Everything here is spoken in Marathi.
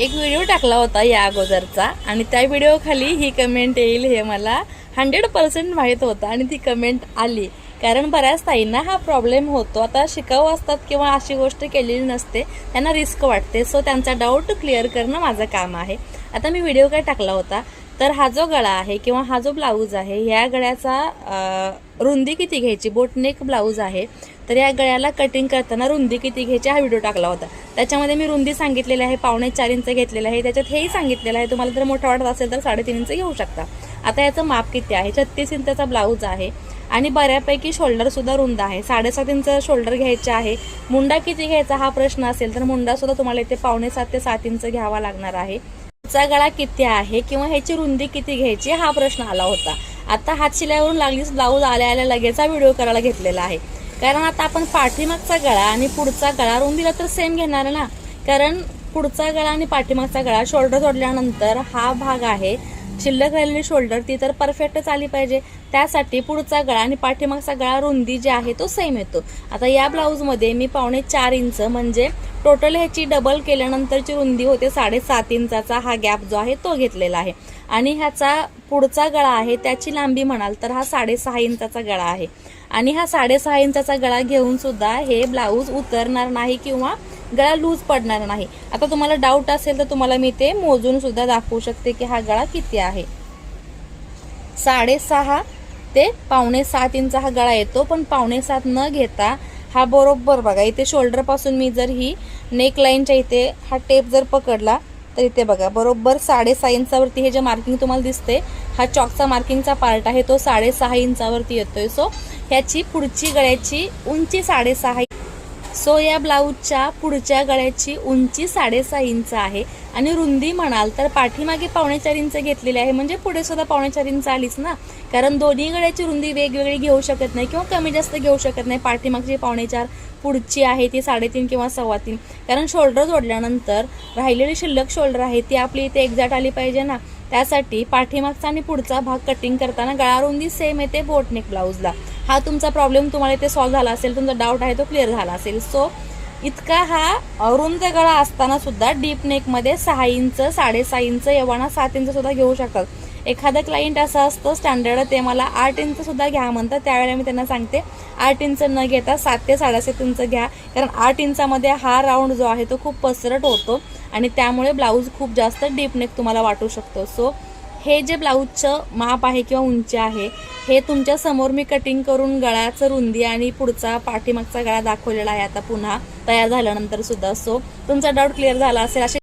एक व्हिडिओ टाकला होता या अगोदरचा. आणि त्या व्हिडिओ खाली ही कमेंट येईल हे मला हंड्रेड पर्सेंट माहीत होतं आणि ती कमेंट आली. कारण बऱ्याच ताईंना हा प्रॉब्लेम होतो. आता शिकाऊ असतात किंवा अशी गोष्ट केलेली नसते त्यांना रिस्क वाटते. सो त्यांचा डाऊट क्लिअर करणं माझं काम आहे. आता मी व्हिडिओ काय टाकला होता? तर हा जो गळा आहे किंवा हा जो ब्लाऊज आहे ह्या गळ्याचा रुंदी किती घ्यायची? बोटनेक ब्लाऊज आहे. तर या गळ्याला कटिंग करताना रुंदी किती घ्यायची? हा व्हिडिओ टाकला होता. त्याच्यामध्ये मी रुंदी सांगितलेली आहे पावणे चार इंच घेतलेलं आहे. त्याच्यात हेही सांगितलेलं आहे. तुम्हाला जर मोठा वाटत असेल तर साडेतीन इंच घेऊ शकता. आता याचं माप किती आहे? छत्तीस इंचाचा ब्लाऊज आहे. आणि बऱ्यापैकी शोल्डरसुद्धा रुंद आहे. साडेसात इंच शोल्डर घ्यायचे आहे. मुंडा किती घ्यायचा हा प्रश्न असेल तर मुंडासुद्धा तुम्हाला इथे पावणे सात ते सात इंच घ्यावा लागणार आहे. चा गळा किती आहे किंवा ह्याची रुंदी किती घ्यायची हा प्रश्न आला होता. आता हात शिलाईवरून लागलीच ब्लाऊज आल्या आल्या लगेच हा व्हिडिओ करायला घेतलेला आहे. कारण आता आपण पाठीमागचा गळा आणि पुढचा गळा रुंदीला तर सेम घेणार ना. कारण पुढचा गळा आणि पाठीमागचा गळा शोल्डर सोडल्यानंतर हा भाग आहे. शिल्लक राहिलेली शोल्डर ती तर परफेक्टच आली पाहिजे. त्यासाठी पुढचा गळा आणि पाठीमागचा गळा रुंदी जी आहे तो सेम येतो. आता या ब्लाऊजमध्ये मी पावणे चार इंच म्हणजे टोटल ह्याची डबल केल्यानंतरची रुंदी होते साडेसात इंचाचा हा गॅप जो आहे तो घेतलेला आहे. आणि ह्याचा पुढचा गळा आहे त्याची लांबी म्हणाल तर हा साडेसहा इंचाचा गळा आहे. आणि हा साडेसहा इंचाचा गळा घेऊन सुद्धा हे ब्लाऊज उतरणार नाही किंवा गळा लूज पडणार नाही. आता तुम्हाला डाऊट असेल तर तुम्हाला मी ते मोजून सुद्धा दाखवू शकते की हा गळा किती आहे. साडेसहा ते पावणे सात इंच हा गळा येतो पण पावणे सात न घेता हा बरोबर बघा इथे शोल्डरपासून मी जर ही नेक लाईनच्या इथे हा टेप जर पकडला तर इथे बघा बरोबर साडेसहा इंचावरती हे जे मार्किंग तुम्हाला दिसते हा चॉकचा मार्किंगचा पार्ट आहे तो साडेसहा इंचावरती येतोय. सो ह्याची पुढची गळ्याची उंची साडेसहा सो या ब्लाऊजच्या पुढच्या गळ्याची उंची साडेसहा इंच आहे. आणि रुंदी म्हणाल तर पाठीमागे पावणेचार इंच घेतलेली आहे. म्हणजे पुढे सुद्धा पावणेचार इंच आलीच ना? कारण दोन्ही गळ्याची रुंदी वेगवेगळी घेऊ शकत नाही किंवा कमी जास्त घेऊ शकत नाही. पाठीमागची पावणेचार पुढची आहे ती साडेतीन किंवा सव्वा तीन. कारण शोल्डर जोडल्यानंतर राहिलेली शिल्लक शोल्डर आहे ती आपली इथे एक्झॅक्ट आली पाहिजे ना? त्यासाठी पाठीमागचा आणि पुढचा भाग कटिंग करताना गळा रुंदी सेम येते बोटनेक ब्लाऊजला हा तुमचा प्रॉब्लेम तुम्हाला इथे सॉल्व्ह झाला असेल तुमचा डाऊट आहे तो क्लिअर झाला असेल. सो इतका हा रुंद गळा असताना सुद्धा डीप नेकमध्ये सहा इंच साडेसहा इंच एव्हाना सात इंच सुद्धा घेऊ शकतात एखादं क्लायंट असं असतं स्टँडर्ड ते मला आठ इंच सुद्धा घ्या म्हणतात त्यावेळेला मी त्यांना सांगते आठ इंच न घेता सात ते साडेसात इंच घ्या. कारण आठ इंचामध्ये हा राऊंड जो आहे तो खूप पसरट होतो. आणि त्यामुळे ब्लाऊज खूप जास्त डीप नेक तुम्हाला वाटू शकतो. सो हे जे ब्लाऊजचं माप आहे किंवा उंची आहे हे तुमच्यासमोर मी कटिंग करून गळ्याचं रुंदी आणि पुढचा पाठीमागचा गळा दाखवलेला आहे. आता पुन्हा तयार झाल्यानंतर सुद्धा. सो तुमचा डाऊट क्लिअर झाला असेल असे